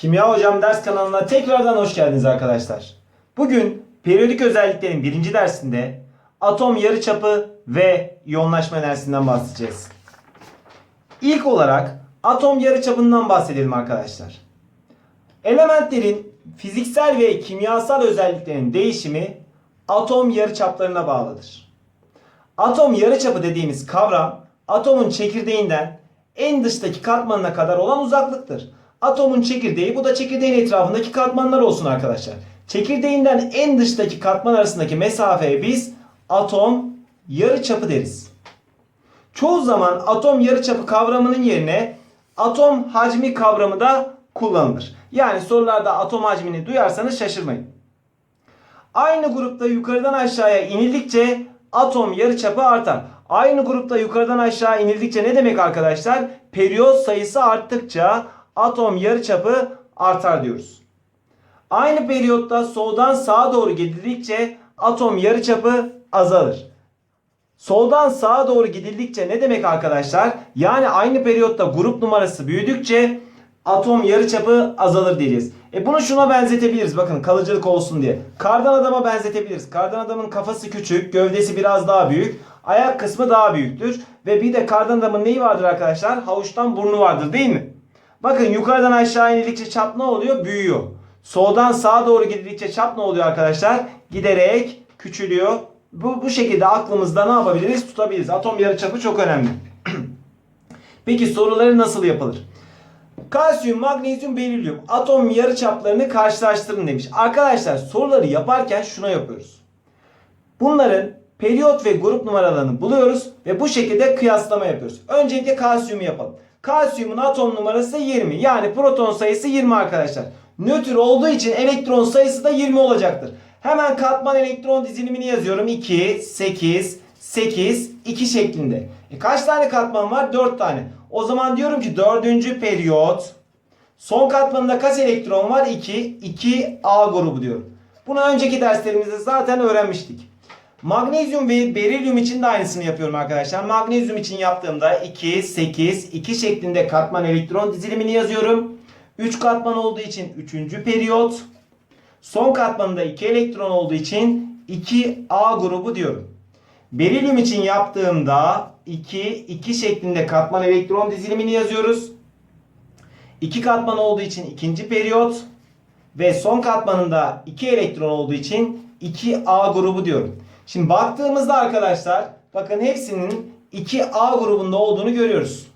Kimya Hocam ders kanalına tekrardan hoş geldiniz arkadaşlar. Bugün periyodik özelliklerin birinci dersinde atom yarıçapı ve iyonlaşma enerjisinden bahsedeceğiz. İlk olarak atom yarıçapından bahsedelim arkadaşlar. Elementlerin fiziksel ve kimyasal özelliklerinin değişimi atom yarıçaplarına bağlıdır. Atom yarıçapı dediğimiz kavram atomun çekirdeğinden en dıştaki katmanına kadar olan uzaklıktır. Atomun çekirdeği bu da çekirdeğin etrafındaki katmanlar olsun arkadaşlar. Çekirdeğinden en dıştaki katman arasındaki mesafeye biz atom yarıçapı deriz. Çoğu zaman atom yarıçapı kavramının yerine atom hacmi kavramı da kullanılır. Yani sorularda atom hacmini duyarsanız şaşırmayın. Aynı grupta yukarıdan aşağıya inildikçe atom yarıçapı artar. Aynı grupta yukarıdan aşağı inildikçe ne demek arkadaşlar? Periyot sayısı arttıkça atom yarıçapı artar diyoruz. Aynı periyotta soldan sağa doğru gidildikçe atom yarıçapı azalır. Soldan sağa doğru gidildikçe ne demek arkadaşlar? Yani aynı periyotta grup numarası büyüdükçe atom yarıçapı azalır diyeceğiz. E bunu şuna benzetebiliriz bakın kalıcılık olsun diye. Kardan adama benzetebiliriz. Kardan adamın kafası küçük, gövdesi biraz daha büyük, ayak kısmı daha büyüktür. Ve bir de kardan adamın neyi vardır arkadaşlar? Havuçtan burnu vardır değil mi? Bakın yukarıdan aşağı inildikçe çap ne oluyor? Büyüyor. Soldan sağa doğru gidildikçe çap ne oluyor arkadaşlar? Giderek küçülüyor. Bu, bu şekilde aklımızda ne yapabiliriz? Tutabiliriz. Atom yarıçapı çok önemli. Peki soruları nasıl yapılır? Kalsiyum, magnezyum, berilyum atom yarıçaplarını karşılaştırın demiş. Arkadaşlar soruları yaparken şuna yapıyoruz. Bunların periyot ve grup numaralarını buluyoruz ve bu şekilde kıyaslama yapıyoruz. Öncelikle kalsiyumu yapalım. Kalsiyumun atom numarası 20. Yani proton sayısı 20 arkadaşlar. Nötr olduğu için elektron sayısı da 20 olacaktır. Hemen katman elektron dizilimini yazıyorum. 2, 8, 8, 2 şeklinde. E kaç tane katman var? 4 tane. O zaman diyorum ki 4. periyot. Son katmanında kaç elektron var? 2. 2A grubu diyorum. Bunu önceki derslerimizde zaten öğrenmiştik. Magnezyum ve berilyum için de aynısını yapıyorum arkadaşlar. Magnezyum için yaptığımda 2, 8, 2 şeklinde katman elektron dizilimini yazıyorum. 3 katman olduğu için 3. periyot. Son katmanında 2 elektron olduğu için 2A grubu diyorum. Berilyum için yaptığımda 2, 2 şeklinde katman elektron dizilimini yazıyoruz. 2 katman olduğu için ikinci periyot. Ve son katmanında 2 elektron olduğu için 2A grubu diyorum. Şimdi baktığımızda arkadaşlar bakın hepsinin 2A grubunda olduğunu görüyoruz.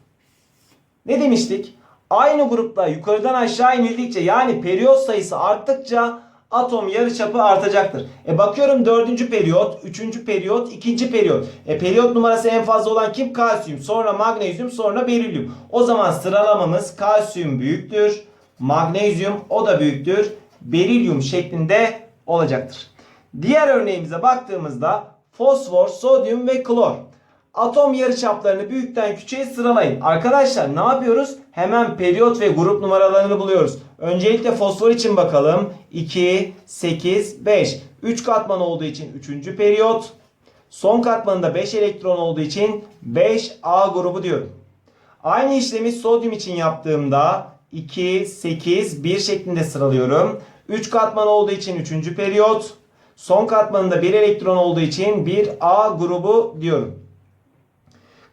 Ne demiştik? Aynı grupta yukarıdan aşağı inildikçe yani periyot sayısı arttıkça atom yarıçapı artacaktır. E bakıyorum 4. periyot, 3. periyot, 2. periyot. E periyot numarası en fazla olan kim? Kalsiyum, sonra magnezyum, sonra berilyum. O zaman sıralamamız kalsiyum büyüktür, magnezyum o da büyüktür, berilyum şeklinde olacaktır. Diğer örneğimize baktığımızda fosfor, sodyum ve klor. Atom yarıçaplarını büyükten küçüğe sıralayın. Arkadaşlar ne yapıyoruz? Hemen periyot ve grup numaralarını buluyoruz. Öncelikle fosfor için bakalım. 2, 8, 5. 3 katman olduğu için 3. periyot. Son katmanında 5 elektron olduğu için 5A grubu diyorum. Aynı işlemi sodyum için yaptığımda 2, 8, 1 şeklinde sıralıyorum. 3 katman olduğu için 3. periyot. Son katmanında 1 elektron olduğu için 1A grubu diyorum.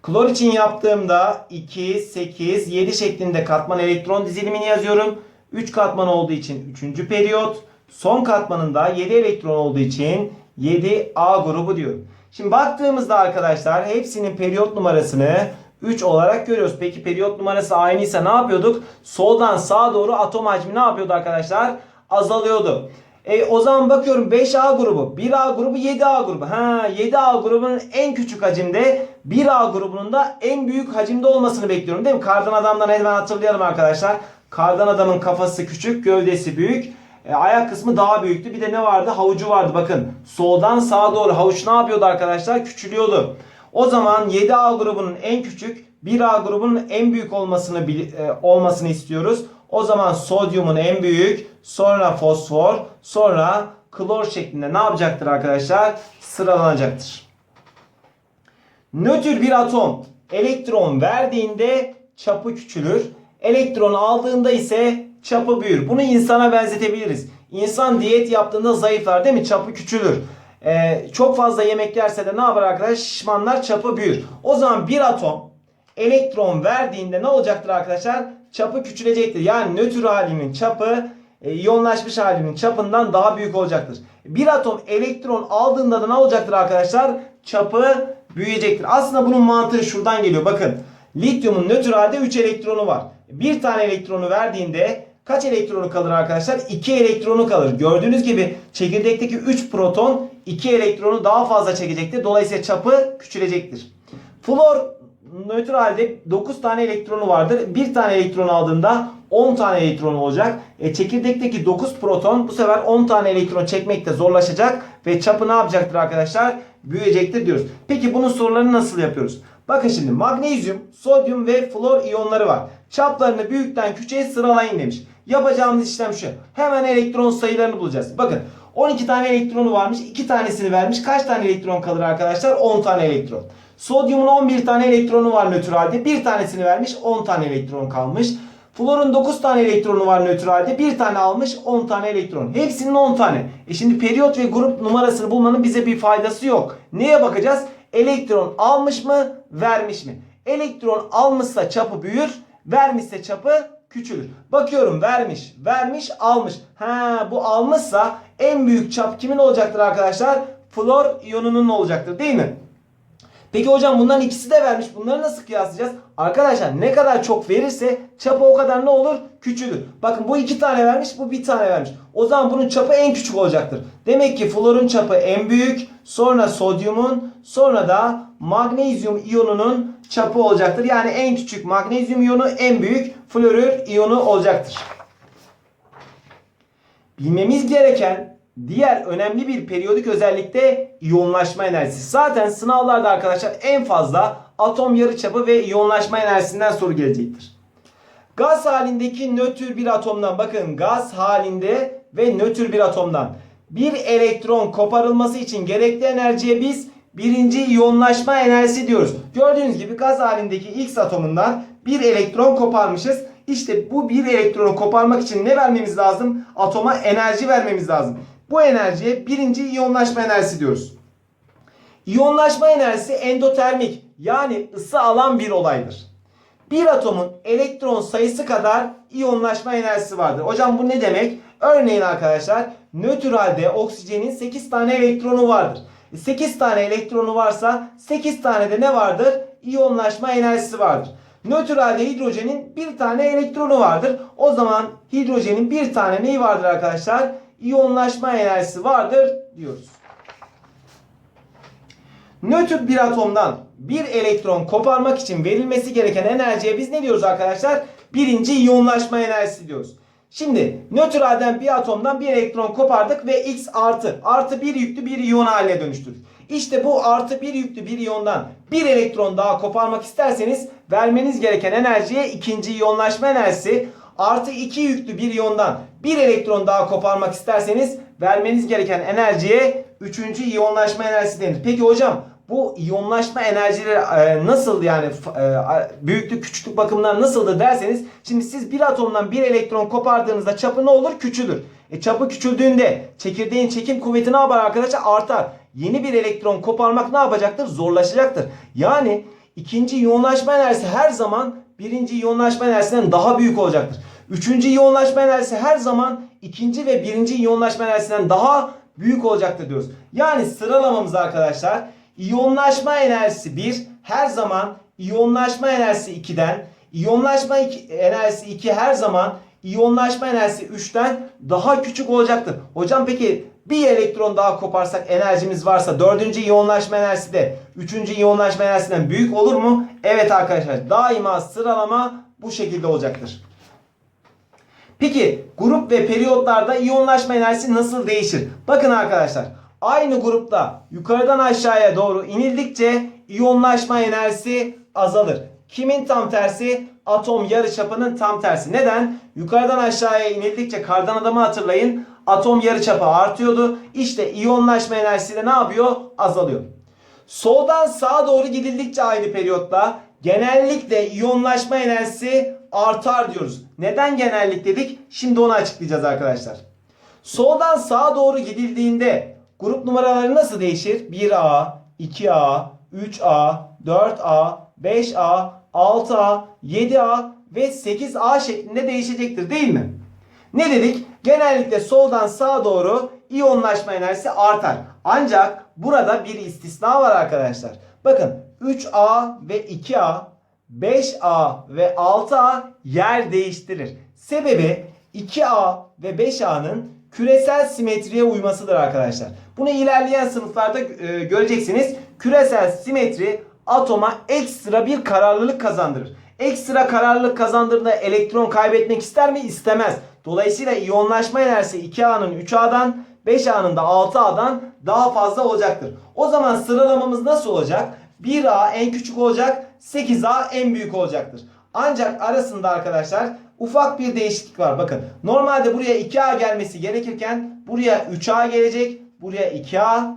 Klor için yaptığımda 2, 8, 7 şeklinde katman elektron dizilimini yazıyorum. 3 katman olduğu için 3. periyot. Son katmanında 7 elektron olduğu için 7A grubu diyorum. Şimdi baktığımızda arkadaşlar hepsinin periyot numarasını 3 olarak görüyoruz. Peki periyot numarası aynıysa ne yapıyorduk? Soldan sağa doğru atom hacmi ne yapıyordu arkadaşlar? Azalıyordu. E, o zaman bakıyorum 5A grubu, 1A grubu, 7A grubu. Ha 7A grubunun en küçük hacimde 1A grubunun da en büyük hacimde olmasını bekliyorum değil mi? Kardan adamdan hemen hatırlayalım arkadaşlar. Kardan adamın kafası küçük, gövdesi büyük. E, ayak kısmı daha büyüktü. Bir de ne vardı? Havucu vardı bakın. Soldan sağa doğru havuç ne yapıyordu arkadaşlar? Küçülüyordu. O zaman 7A grubunun en küçük, 1A grubunun en büyük olmasını e, olmasını istiyoruz. O zaman sodyumun en büyük, sonra fosfor, sonra klor şeklinde ne yapacaktır arkadaşlar? Sıralanacaktır. Nötr bir atom elektron verdiğinde çapı küçülür. Elektron aldığında ise çapı büyür. Bunu insana benzetebiliriz. İnsan diyet yaptığında zayıflar değil mi? Çapı küçülür. Ee, çok fazla yemek yerse de ne yapar arkadaşlar? Şişmanlar çapı büyür. O zaman bir atom elektron verdiğinde ne olacaktır arkadaşlar? Çapı küçülecektir. Yani nötr halinin çapı e, iyonlaşmış halinin çapından daha büyük olacaktır. Bir atom elektron aldığında da ne olacaktır arkadaşlar? Çapı büyüyecektir. Aslında bunun mantığı şuradan geliyor. Bakın lityumun nötr halde 3 elektronu var. Bir tane elektronu verdiğinde kaç elektronu kalır arkadaşlar? 2 elektronu kalır. Gördüğünüz gibi çekirdekteki 3 proton 2 elektronu daha fazla çekecektir. Dolayısıyla çapı küçülecektir. Flor nötr halde 9 tane elektronu vardır. Bir tane elektron aldığında 10 tane elektron olacak. E, çekirdekteki 9 proton bu sefer 10 tane elektron çekmekte zorlaşacak ve çapı ne yapacaktır arkadaşlar? Büyüyecektir diyoruz. Peki bunun sorularını nasıl yapıyoruz? Bakın şimdi magnezyum, sodyum ve flor iyonları var. Çaplarını büyükten küçüğe sıralayın demiş. Yapacağımız işlem şu. Hemen elektron sayılarını bulacağız. Bakın 12 tane elektronu varmış. 2 tanesini vermiş. Kaç tane elektron kalır arkadaşlar? 10 tane elektron. Sodyumun 11 tane elektronu var nötr halde. Bir tanesini vermiş 10 tane elektron kalmış. Florun 9 tane elektronu var nötr halde. Bir tane almış 10 tane elektron. Hepsinin 10 tane. E şimdi periyot ve grup numarasını bulmanın bize bir faydası yok. Neye bakacağız? Elektron almış mı vermiş mi? Elektron almışsa çapı büyür. Vermişse çapı küçülür. Bakıyorum vermiş, vermiş, almış. Ha bu almışsa en büyük çap kimin olacaktır arkadaşlar? Flor iyonunun olacaktır değil mi? Peki hocam bunların ikisi de vermiş. Bunları nasıl kıyaslayacağız? Arkadaşlar ne kadar çok verirse çapı o kadar ne olur? Küçülür. Bakın bu iki tane vermiş, bu bir tane vermiş. O zaman bunun çapı en küçük olacaktır. Demek ki florun çapı en büyük, sonra sodyumun, sonra da magnezyum iyonunun çapı olacaktır. Yani en küçük magnezyum iyonu en büyük florür iyonu olacaktır. Bilmemiz gereken diğer önemli bir periyodik özellik de iyonlaşma enerjisi. Zaten sınavlarda arkadaşlar en fazla atom yarıçapı ve iyonlaşma enerjisinden soru gelecektir. Gaz halindeki nötr bir atomdan bakın gaz halinde ve nötr bir atomdan bir elektron koparılması için gerekli enerjiye biz birinci iyonlaşma enerjisi diyoruz. Gördüğünüz gibi gaz halindeki X atomundan bir elektron koparmışız. İşte bu bir elektronu koparmak için ne vermemiz lazım? Atoma enerji vermemiz lazım. Bu enerjiye birinci iyonlaşma enerjisi diyoruz. İyonlaşma enerjisi endotermik yani ısı alan bir olaydır. Bir atomun elektron sayısı kadar iyonlaşma enerjisi vardır. Hocam bu ne demek? Örneğin arkadaşlar nötr halde oksijenin 8 tane elektronu vardır. 8 tane elektronu varsa 8 tane de ne vardır? İyonlaşma enerjisi vardır. Nötr halde hidrojenin bir tane elektronu vardır. O zaman hidrojenin bir tane neyi vardır arkadaşlar? İyonlaşma enerjisi vardır diyoruz. Nötr bir atomdan bir elektron koparmak için verilmesi gereken enerjiye biz ne diyoruz arkadaşlar? Birinci iyonlaşma enerjisi diyoruz. Şimdi nötr halden bir atomdan bir elektron kopardık ve X artı artı bir yüklü bir iyon haline dönüştürdük. İşte bu artı bir yüklü bir iyondan bir elektron daha koparmak isterseniz vermeniz gereken enerjiye ikinci iyonlaşma enerjisi artı iki yüklü bir iyondan bir elektron daha koparmak isterseniz vermeniz gereken enerjiye üçüncü iyonlaşma enerjisi denir. Peki hocam bu iyonlaşma enerjileri e, nasıl yani e, büyüklük küçüklük bakımından nasıldır derseniz şimdi siz bir atomdan bir elektron kopardığınızda çapı ne olur? Küçülür. E çapı küçüldüğünde çekirdeğin çekim kuvveti ne yapar arkadaşlar? Artar. Yeni bir elektron koparmak ne yapacaktır? Zorlaşacaktır. Yani ikinci iyonlaşma enerjisi her zaman birinci iyonlaşma enerjisinden daha büyük olacaktır. Üçüncü iyonlaşma enerjisi her zaman ikinci ve birinci iyonlaşma enerjisinden daha büyük olacaktır diyoruz. Yani sıralamamız arkadaşlar İyonlaşma enerjisi 1 her zaman iyonlaşma enerjisi 2'den, iyonlaşma enerjisi 2 her zaman iyonlaşma enerjisi 3'ten daha küçük olacaktır. Hocam peki bir elektron daha koparsak enerjimiz varsa dördüncü iyonlaşma enerjisi de üçüncü iyonlaşma enerjisinden büyük olur mu? Evet arkadaşlar daima sıralama bu şekilde olacaktır. Peki grup ve periyotlarda iyonlaşma enerjisi nasıl değişir? Bakın arkadaşlar aynı grupta yukarıdan aşağıya doğru inildikçe iyonlaşma enerjisi azalır. Kimin tam tersi? Atom yarıçapının tam tersi. Neden? Yukarıdan aşağıya inildikçe kardan adamı hatırlayın. Atom yarıçapı artıyordu. İşte iyonlaşma enerjisi de ne yapıyor? Azalıyor. Soldan sağa doğru gidildikçe aynı periyotta genellikle iyonlaşma enerjisi artar diyoruz. Neden genellik dedik? Şimdi onu açıklayacağız arkadaşlar. Soldan sağa doğru gidildiğinde grup numaraları nasıl değişir? 1A, 2A, 3A, 4A, 5A, 6A, 7A ve 8A şeklinde değişecektir değil mi? Ne dedik? Genellikle soldan sağa doğru iyonlaşma enerjisi artar. Ancak burada bir istisna var arkadaşlar. Bakın 3A ve 2A, 5A ve 6A yer değiştirir. Sebebi 2A ve 5A'nın küresel simetriye uymasıdır arkadaşlar. Bunu ilerleyen sınıflarda e, göreceksiniz. Küresel simetri atoma ekstra bir kararlılık kazandırır. Ekstra kararlılık kazandırdığında elektron kaybetmek ister mi? İstemez. Dolayısıyla iyonlaşma enerjisi 2A'nın 3A'dan 5A'nın da 6A'dan daha fazla olacaktır. O zaman sıralamamız nasıl olacak? 1A en küçük olacak, 8A en büyük olacaktır. Ancak arasında arkadaşlar ufak bir değişiklik var. Bakın normalde buraya 2A gelmesi gerekirken buraya 3A gelecek, buraya 2A,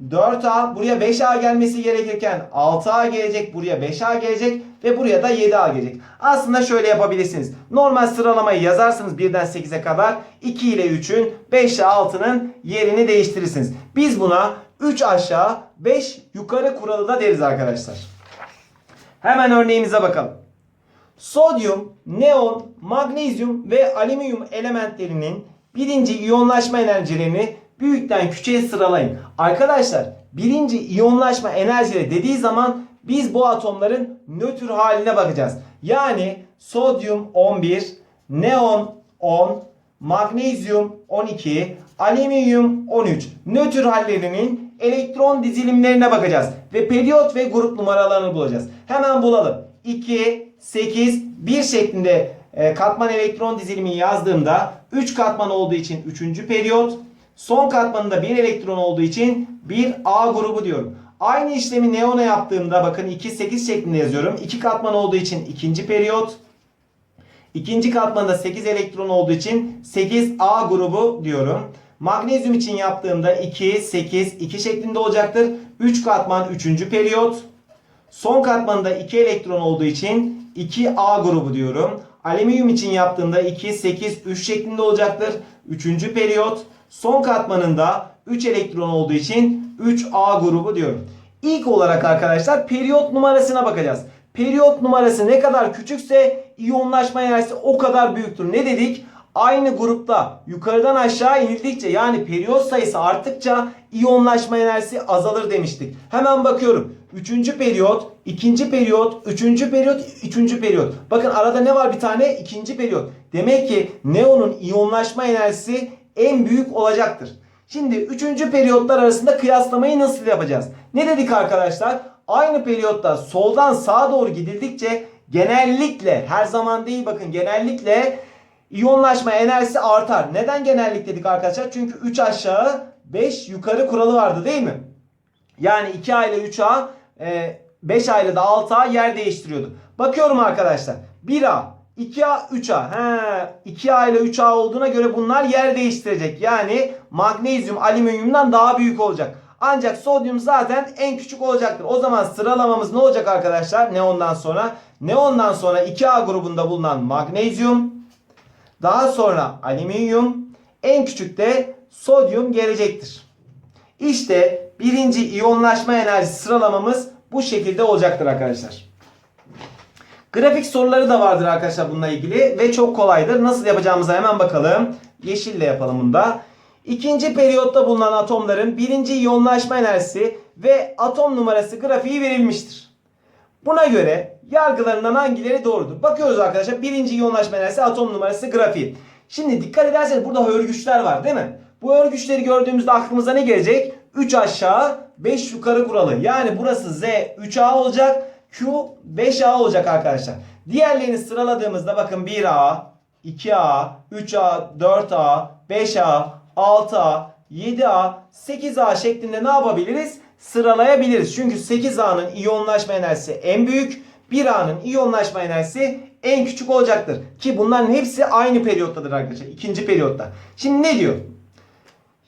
4A, buraya 5A gelmesi gerekirken 6A gelecek, buraya 5A gelecek ve buraya da 7A gelecek. Aslında şöyle yapabilirsiniz. Normal sıralamayı yazarsınız 1'den 8'e kadar. 2 ile 3'ün 5 ile 6'nın yerini değiştirirsiniz. Biz buna 3 aşağı 5 yukarı kuralı da deriz arkadaşlar. Hemen örneğimize bakalım. Sodyum, neon, magnezyum ve alüminyum elementlerinin birinci iyonlaşma enerjilerini büyükten küçüğe sıralayın. Arkadaşlar birinci iyonlaşma enerjileri dediği zaman biz bu atomların nötr haline bakacağız. Yani sodyum 11, neon 10, magnezyum 12, alüminyum 13. Nötr hallerinin elektron dizilimlerine bakacağız. Ve periyot ve grup numaralarını bulacağız. Hemen bulalım. 2, 8, 1 şeklinde e, katman elektron dizilimini yazdığımda 3 katman olduğu için 3. periyot. Son katmanında 1 elektron olduğu için bir A grubu diyorum. Aynı işlemi neona yaptığımda bakın 2, 8 şeklinde yazıyorum. 2 katman olduğu için ikinci periyot. İkinci katmanda 8 elektron olduğu için 8A grubu diyorum. Magnezyum için yaptığımda 2, 8, 2 şeklinde olacaktır. 3 katman 3. periyot. Son katmanında 2 elektron olduğu için 2A grubu diyorum. Alüminyum için yaptığımda 2, 8, 3 şeklinde olacaktır. 3. periyot. Son katmanında 3 elektron olduğu için 3A grubu diyorum. İlk olarak arkadaşlar periyot numarasına bakacağız. Periyot numarası ne kadar küçükse iyonlaşma enerjisi o kadar büyüktür. Ne dedik? Aynı grupta yukarıdan aşağı inildikçe yani periyot sayısı arttıkça iyonlaşma enerjisi azalır demiştik. Hemen bakıyorum. Üçüncü periyot, ikinci periyot, üçüncü periyot, üçüncü periyot. Bakın arada ne var bir tane? ikinci periyot. Demek ki neonun iyonlaşma enerjisi en büyük olacaktır. Şimdi üçüncü periyotlar arasında kıyaslamayı nasıl yapacağız? Ne dedik arkadaşlar? Aynı periyotta soldan sağa doğru gidildikçe genellikle her zaman değil bakın genellikle iyonlaşma enerjisi artar. Neden genellik dedik arkadaşlar? Çünkü 3 aşağı 5 yukarı kuralı vardı değil mi? Yani 2A ile 3A 5A ile de 6A yer değiştiriyordu. Bakıyorum arkadaşlar. 1A, 2A, 3A. He, 2A ile 3A olduğuna göre bunlar yer değiştirecek. Yani magnezyum alüminyumdan daha büyük olacak. Ancak sodyum zaten en küçük olacaktır. O zaman sıralamamız ne olacak arkadaşlar? Neondan sonra. Neondan sonra 2A grubunda bulunan magnezyum. Daha sonra alüminyum. En küçük de sodyum gelecektir. İşte birinci iyonlaşma enerjisi sıralamamız bu şekilde olacaktır arkadaşlar. Grafik soruları da vardır arkadaşlar bununla ilgili ve çok kolaydır. Nasıl yapacağımıza hemen bakalım. Yeşille yapalım bunu da. İkinci periyotta bulunan atomların birinci iyonlaşma enerjisi ve atom numarası grafiği verilmiştir. Buna göre yargılarından hangileri doğrudur? Bakıyoruz arkadaşlar. Birinci iyonlaşma enerjisi atom numarası grafiği. Şimdi dikkat ederseniz burada örgüçler var değil mi? Bu örgüçleri gördüğümüzde aklımıza ne gelecek? 3 aşağı 5 yukarı kuralı. Yani burası Z 3A olacak. Q 5A olacak arkadaşlar. Diğerlerini sıraladığımızda bakın 1A, 2A, 3A, 4A, 5A, 6A, 7A, 8A şeklinde ne yapabiliriz? Sıralayabiliriz. Çünkü 8A'nın iyonlaşma enerjisi en büyük. 1A'nın iyonlaşma enerjisi en küçük olacaktır. Ki bunların hepsi aynı periyottadır arkadaşlar. ikinci periyotta. Şimdi ne diyor?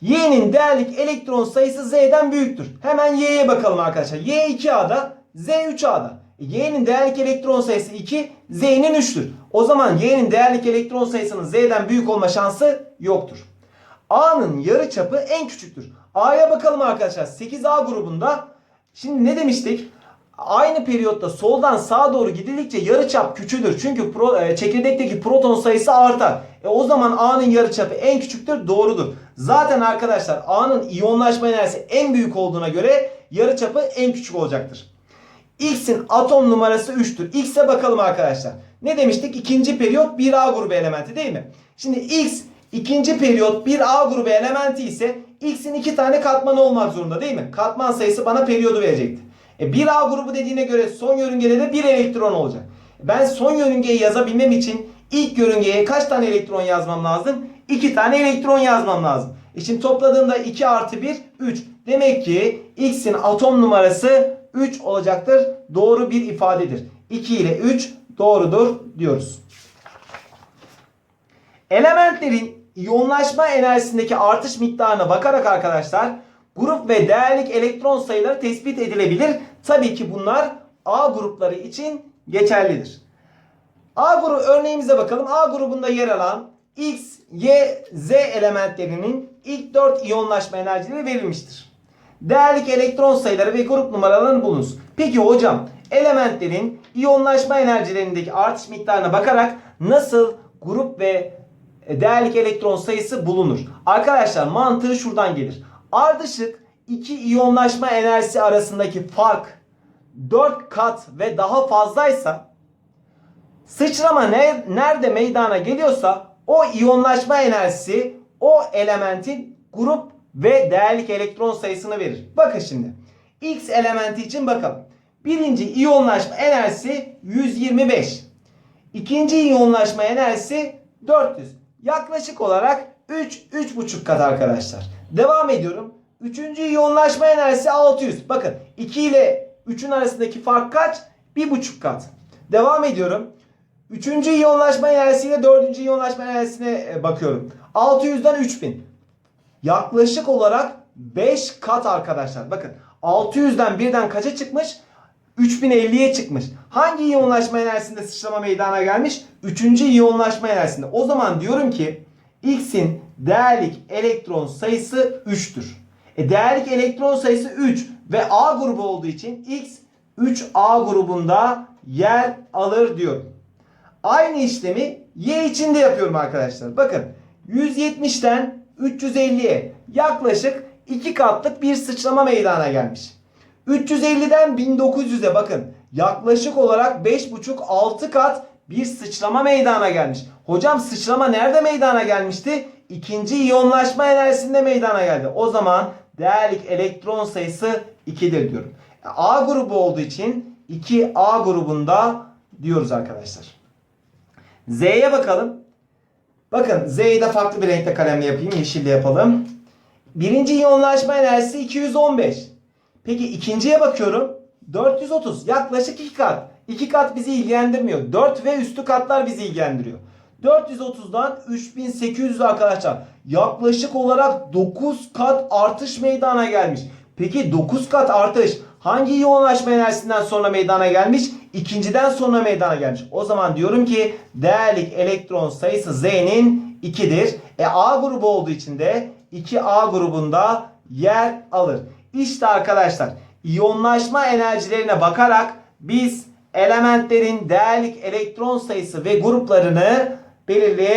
Y'nin değerlik elektron sayısı Z'den büyüktür. Hemen Y'ye bakalım arkadaşlar. Y 2A'da, Z 3A'da. E, Y'nin değerlik elektron sayısı 2, Z'nin 3'tür. O zaman Y'nin değerlik elektron sayısının Z'den büyük olma şansı yoktur. A'nın yarıçapı en küçüktür. A'ya bakalım arkadaşlar. 8A grubunda şimdi ne demiştik? Aynı periyotta soldan sağa doğru gidildikçe yarıçap küçülür. Çünkü pro, e, çekirdekteki proton sayısı artar. E o zaman A'nın yarıçapı en küçüktür. Doğrudur. Zaten arkadaşlar A'nın iyonlaşma enerjisi en büyük olduğuna göre yarıçapı en küçük olacaktır. X'in atom numarası 3'tür. X'e bakalım arkadaşlar. Ne demiştik? İkinci periyot 1A grubu elementi değil mi? Şimdi X ikinci periyot 1A grubu elementi ise X'in iki tane katmanı olmak zorunda değil mi? Katman sayısı bana periyodu verecekti. E 1A grubu dediğine göre son yörüngede de 1 elektron olacak. Ben son yörüngeyi yazabilmem için ilk yörüngeye kaç tane elektron yazmam lazım? 2 tane elektron yazmam lazım. E şimdi topladığımda 2 artı 1 3. Demek ki X'in atom numarası 3 olacaktır. Doğru bir ifadedir. 2 ile 3 doğrudur diyoruz. Elementlerin iyonlaşma enerjisindeki artış miktarına bakarak arkadaşlar grup ve değerlik elektron sayıları tespit edilebilir. Tabii ki bunlar A grupları için geçerlidir. A grubu örneğimize bakalım. A grubunda yer alan X, Y, Z elementlerinin ilk 4 iyonlaşma enerjileri verilmiştir. Değerlik elektron sayıları ve grup numaralarını bulunuz. Peki hocam elementlerin iyonlaşma enerjilerindeki artış miktarına bakarak nasıl grup ve değerlik elektron sayısı bulunur? Arkadaşlar mantığı şuradan gelir. Ardışık iki iyonlaşma enerjisi arasındaki fark 4 kat ve daha fazlaysa sıçrama ne, nerede meydana geliyorsa o iyonlaşma enerjisi o elementin grup ve değerlik elektron sayısını verir. Bakın şimdi. X elementi için bakalım. Birinci iyonlaşma enerjisi 125. İkinci iyonlaşma enerjisi 400. Yaklaşık olarak 3 3,5 kat arkadaşlar. Devam ediyorum. Üçüncü iyonlaşma enerjisi 600. Bakın 2 ile 3'ün arasındaki fark kaç? 1,5 kat. Devam ediyorum. Üçüncü iyonlaşma enerjisiyle dördüncü iyonlaşma enerjisine e, bakıyorum. 600'den 3000. Yaklaşık olarak 5 kat arkadaşlar. Bakın 600'den birden kaça çıkmış? 3050'ye çıkmış. Hangi iyonlaşma enerjisinde sıçrama meydana gelmiş? Üçüncü iyonlaşma enerjisinde. O zaman diyorum ki X'in değerlik elektron sayısı 3'tür. E değerlik elektron sayısı 3 ve A grubu olduğu için X 3A grubunda yer alır diyorum. Aynı işlemi Y için de yapıyorum arkadaşlar. Bakın 170'ten 350'ye yaklaşık 2 katlık bir sıçrama meydana gelmiş. 350'den 1900'e bakın yaklaşık olarak 5,5-6 kat bir sıçrama meydana gelmiş. Hocam sıçrama nerede meydana gelmişti? İkinci iyonlaşma enerjisinde meydana geldi. O zaman değerlik elektron sayısı 2'dir diyorum. A grubu olduğu için 2A grubunda diyoruz arkadaşlar. Z'ye bakalım. Bakın Z'yi de farklı bir renkte kalemle yapayım. Yeşille yapalım. Birinci iyonlaşma enerjisi 215. Peki ikinciye bakıyorum. 430. Yaklaşık 2 kat. 2 kat bizi ilgilendirmiyor. 4 ve üstü katlar bizi ilgilendiriyor. 430'dan 3800 arkadaşlar. Yaklaşık olarak 9 kat artış meydana gelmiş. Peki 9 kat artış hangi yoğunlaşma enerjisinden sonra meydana gelmiş? İkinciden sonra meydana gelmiş. O zaman diyorum ki değerlik elektron sayısı Z'nin 2'dir. E A grubu olduğu için de 2A grubunda yer alır. İşte arkadaşlar iyonlaşma enerjilerine bakarak biz elementlerin değerlik elektron sayısı ve gruplarını belirleyebiliriz.